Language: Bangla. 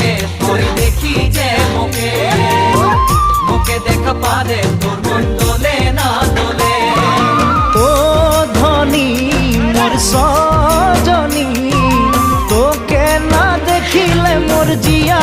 তোকে তুই দেখি যে মুখে। মুখে দেখ পারে তোর মন দোলে না দোলে। তো ধনী, মোর সজনী, তোকে না দেখিলে মোর জিয়া